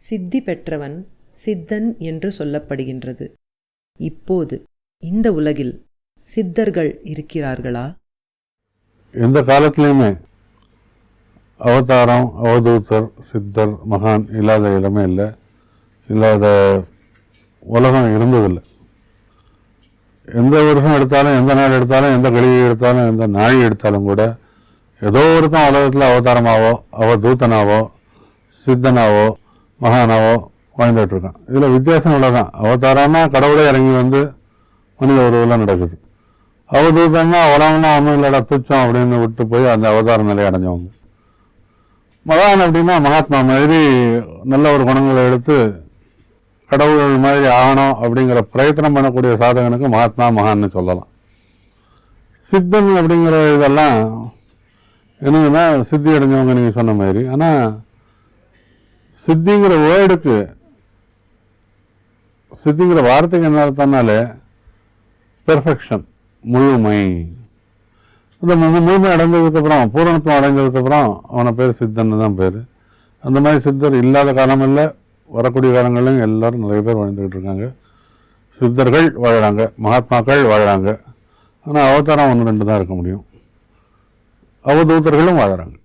சித்தி பெற்றவன் சித்தன் என்று சொல்லப்படுகின்றது. இப்போது இந்த உலகில் சித்தர்கள் இருக்கிறார்களா? எந்த காலத்துலேயுமே அவதாரம் அவதூத்தர் சித்தர் மகான் இல்லாத இடமே இல்லை. இல்லாத உலகம் இருந்ததில்லை. எந்த வருஷம் எடுத்தாலும் எந்த நாள் எடுத்தாலும் எந்த கழிவு எடுத்தாலும் எந்த நாழி எடுத்தாலும் கூட ஏதோ ஒருத்தன் உலகத்தில் அவதாரமாவோ அவதூத்தனாவோ சித்தனாவோ மகானாவோ வாழ்ந்துட்டு இருக்கான் இதில் வித்தியாசம் இவ்வளோதான் அவதாரம்னா கடவுளே இறங்கி வந்து மனித உருவில் நடக்குது. அவதூதன்னா உலகம்னா ஒன்றும் இல்லைடா துச்சம் அப்படின்னு விட்டு போய் அந்த அவதார நிலை அடைஞ்சவங்க. மகான் அப்படின்னா மகாத்மா மாதிரி நல்ல ஒரு குணங்களை எடுத்து கடவுள் மாதிரி ஆகணும் அப்படிங்கிற பிரயத்தனம் பண்ணக்கூடிய சாதகனுக்கு மகாத்மா மகான்னு சொல்லலாம். சித்தன் அப்படிங்கிற இதெல்லாம் என்னதுன்னா சித்தி அடைஞ்சவங்க நீங்கள் சொன்ன மாதிரி. ஆனால் சித்திங்கிற வேர்டுக்கு சித்திங்கிற வார்த்தைக்கு என்ன அர்த்தம்னாலே பெர்ஃபெக்ஷன் முழுமை. இந்த முழுமை அடைஞ்சதுக்கப்புறம் பூரணத்துவம் அடைஞ்சதுக்கப்புறம் அவனை பேர் சித்தன்னு தான் பேர். அந்த மாதிரி சித்தர் இல்லாத காலம் இல்லை வரக்கூடிய காலங்களிலும் எல்லாரும் நிறைய பேர் வாழ்ந்துக்கிட்டு இருக்காங்க. சித்தர்கள் வாழறாங்க மகாத்மாக்கள் வாழறாங்க. ஆனால் அவதாரம் ஒன்று ரெண்டு தான் இருக்க முடியும். அவதூத்தர்களும் வாழறாங்க.